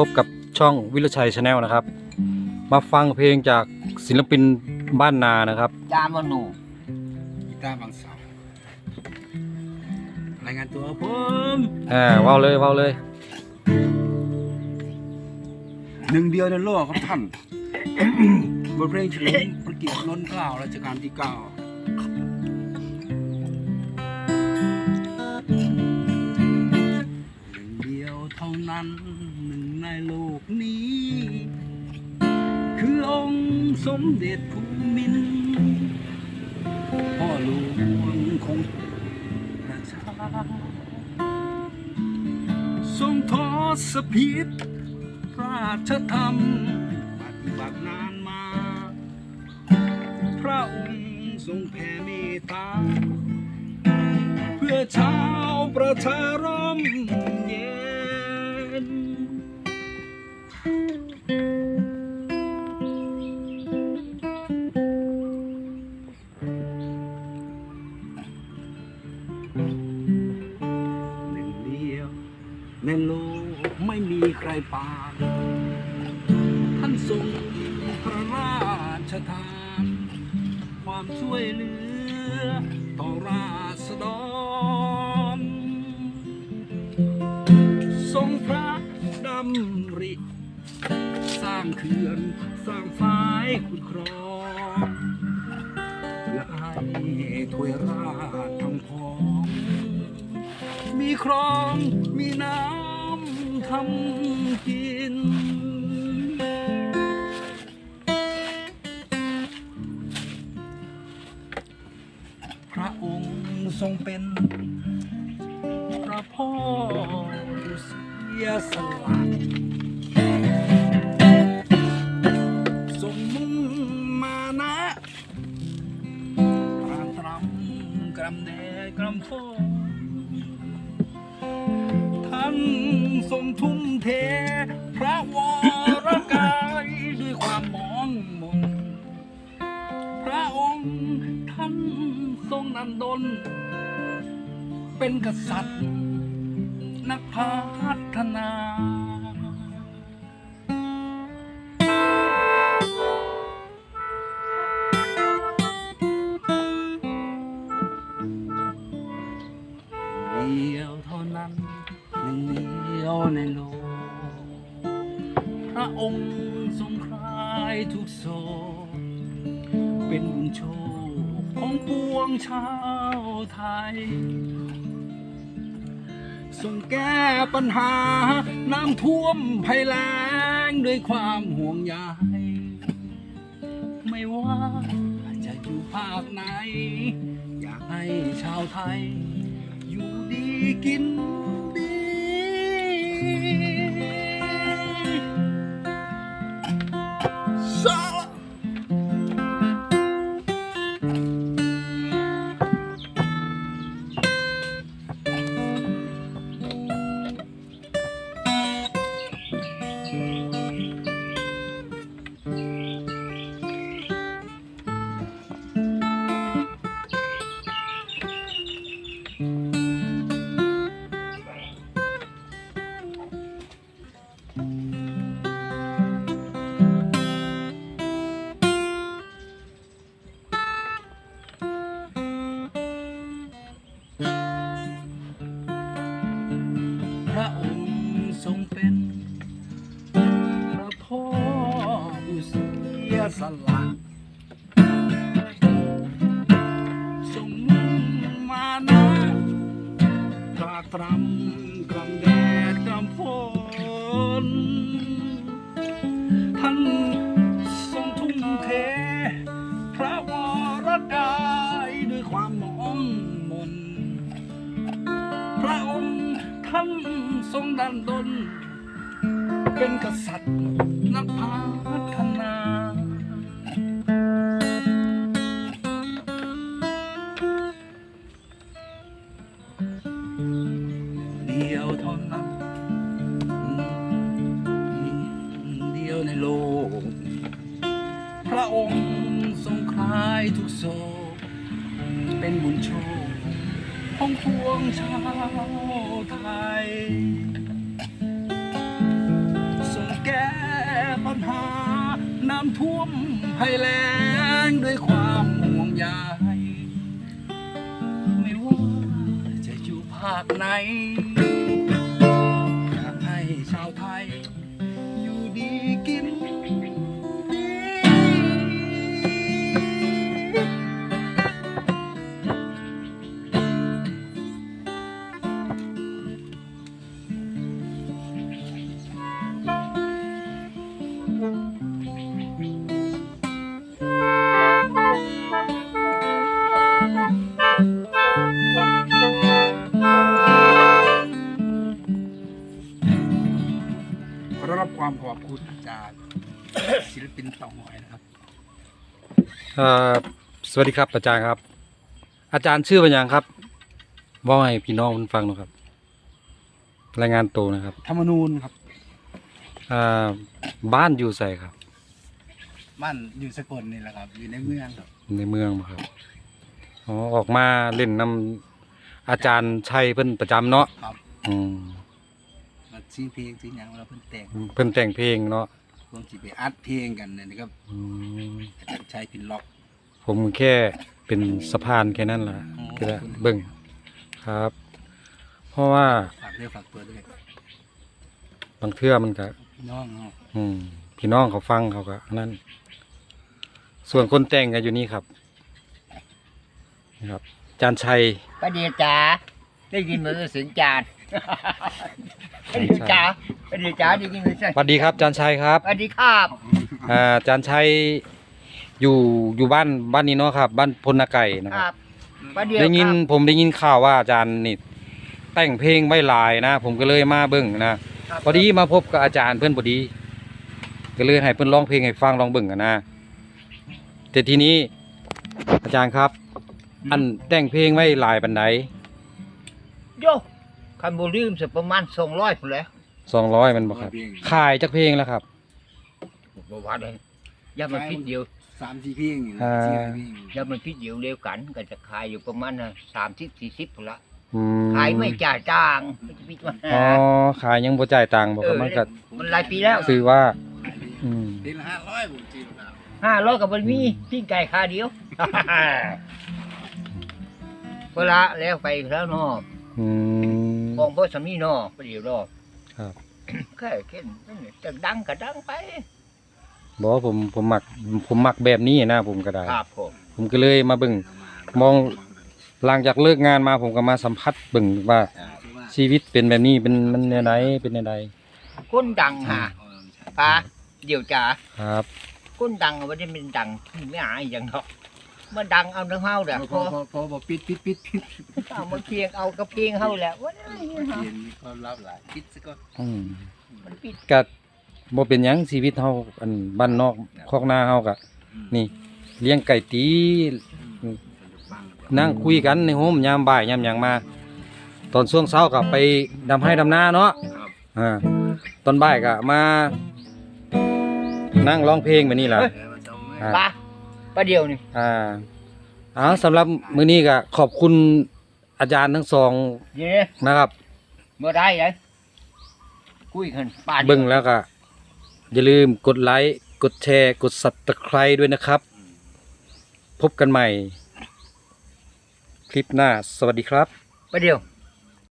พบกับช่องวิรชัยชาแนลนะครับ มาฟังเพลงจากศิลปินบ้านนานะครับจามโนกีตาร์บางเสารายงานตัวผมอ่าเว้าเลยเว้าเลย หนึ่งเดียวในโลกครับท่าน บทเพลงเฉลิมพระเกียรติล้นเกล้ารัชกาลที่เก้าหนึ่งเดียวเท่านั้นหนึ่ง ในโลกนี้ คือองค์สมเด็จภูมินพ่อหลวงของประชาทรงทศพิษราชธรรมปฏิบัตินานมา พระองค์ทรงแผ่เมตตาเพื่อชาวประชารมเย็น ในโลกไม่มีใครปานท่านทรงพระราชทาน ความช่วยเหลือ ต่อราษฎร ทรงพระดำริ สร้างเขื่อน สร้างฝายขุดครอง มีครองมีน้ำทำกิน พระองค์ทรงเป็น พระพ่อเสียสละ ทุ่มเท พระวรกายด้วยความมองมนพระองค์ท่านทรงนันดน เป็นกษัตริย์ นักพัฒนา ทุกโศกเป็นบุญโชคของปวงชาวไทยทรงแก้ปัญหา น้ำท่วมภัยแล้งด้วยความห่วงใยไม่ว่าจะอยู่ภาคไหน อยากให้ชาวไทย อยู่ดีกินดี ส ตรากรำกลางแดดกลางฝนท่านทรงทุ่มเท พระวรกายด้วยความมองมน พระองค์ท่านทรงดันดน เป็นกษัตริย์นักพัฒนา ในโลก พระองค์ทรงคลายทุกโศก เป็นบุญโชคของพวงชาวไทย ทรงแก้ปัญหา น้ำท่วมภัยแล้งด้วยความห่วงใยไม่ว่าจะอยู่ภาคไหน เอ่อสวัสดีครับอาจารย์ครับ อาจารย์ชื่อเป็นหยังครับเว่าให้พี่น้องเพิ่นฟังหน่อยครับ รายงานตัวนะครับธรรมนูญครับอ่าบ้านอยู่ใส่ครับ บ้านอยู่สกลนี่แหละครับ อยู่ในเมืองครับในเมืองบ่ครับอ๋อออกมาเล่นนำอาจารย์ชัยเพิ่นประจำเนาะครับอืม มาซีเพลงซีหยังเราเพิ่นแต่งเพิ่นแต่งเพลงเนาะ รวมจีไปอัดเพลงกันเนี่ยนะครับอืมอาจารย์ชัยพินล็อก ผมแค่เป็นสะพานแค่นั้นล่ะอ๋อ ก็ได้เบิ่งครับ เพราะว่าฝากเรื่องฝากตัวด้วยบางเทื่อมันก็ พี่น้องเนาะอืมพี่น้องเขาฟังเขาก็อันนั่น ส่วนคนแต่งกันอยู่นี่ครับนะครับ จานชัยป้าเดียจ๋าได้ยินเหมือนเสียงจาน ป้าเดียจ๋าป้าเดียจ๋าได้ยินเหมือนเสียงสวัสดีครับจานชัยครับสวัสดีครับอ่าจานชัยอยู่อยู่บ้านบ้านนี้เนาะครับ บ้านพลนาไก่นะคครัรับบป้าเดียได้ยินครับผมได้ยินข่าวว่าอาจารย์นี่แต่งเพลงไว้หลายนะ ผมก็เลยมาเบิ่งนะพอดีมาพบกับอาจารย์เพื่อนพอดี ก็เลยให้เพื่อนร้องเพลงให้ฟังลองเบิ่งกันนะแต่ทีนี้อาจารย์ครับ อันแต่งเพลงไว้หลายปันไดโย คันโบลืมสักประมาณสองร้อยคนแหล้วสองร้อยมันบอกครับ ขายจากเพลงแล้วครับบอกว่าเลยอย่ามันพิษเดียวสามสี่เพลงอยู่นะอ่า สี่ห้าเพลงอย่ามันพิษเดียวเร็วกัน ก็จะขายอยู่ประมาณสามสิบสี่สิบคนละอืมขายไม่จ่ายจ้างไม่จะพิษมาอ๋อขายยังบ่จ่ายตังค์บอกครับเออมันก็มันหลายปีแล้วซื้อว่า อืมเพลงละห้าร้อยผมจีบแล้วห้าร้อยกับมันมีปิ้งไก่คาเดียวเวลาแล้วไปแล้วเนาะ อืม ของพ่อสามีเนาะประเดี๋ยวรอครับแค่แค่จะดังก็ดังไปบอกว่าผมผมมักผมมักแบบนี้นะผมก็ได้ครับผมผมก็เลยมาเบิ่งมองหลังจากเลิกงานมาผมก็มาสัมผัสเบิ่งว่าชีวิตเป็นแบบนี้เป็นมันแนวไหนเป็นแนวใดคนดังฮะป้าเดี๋ยวจ๋าครับคนดังไม่ได้เป็นดังที่ไม่อายอย่างเนาะ มาดังเอาเนื้อเฮาเด้อพพออพอพอพอปิดปิดปิดปิดเอามาเพียงเอากระเพียงเฮาแหละว่าเพียนมีความลับหลายปิดซะก่อนอืมมันปิดก็บ่เป็นหยังชีวิตเฮาอันบ้านนอกคอกนาเฮาก็นี่ เลี้ยงไก่ตี นั่งคุยกันในโฮมยามบ่ายยามหยังมา ตอนช่วงเช้าก็ไปดำให้ดำนาเนาะครับอ่าตอนบ่ายก็มา นั่งร้องเพลงแบบนี้ล่ะเออมันจะไม่ อ่าป้า ป้าเดียวนี่อ่าเอาสำหรับมื้อนี้ก็ขอบคุณอาจารย์ทั้งสองเดี๋ยวนี้นะครับ เมื่อได้เลยคุยกันป้าดียวเบิ่งแล้วก็อย่าลืมกดไลค์กดแชร์กด Subscribe ด้วยนะครับ พบกันใหม่ คลิปหน้าสวัสดีครับป้าเดียว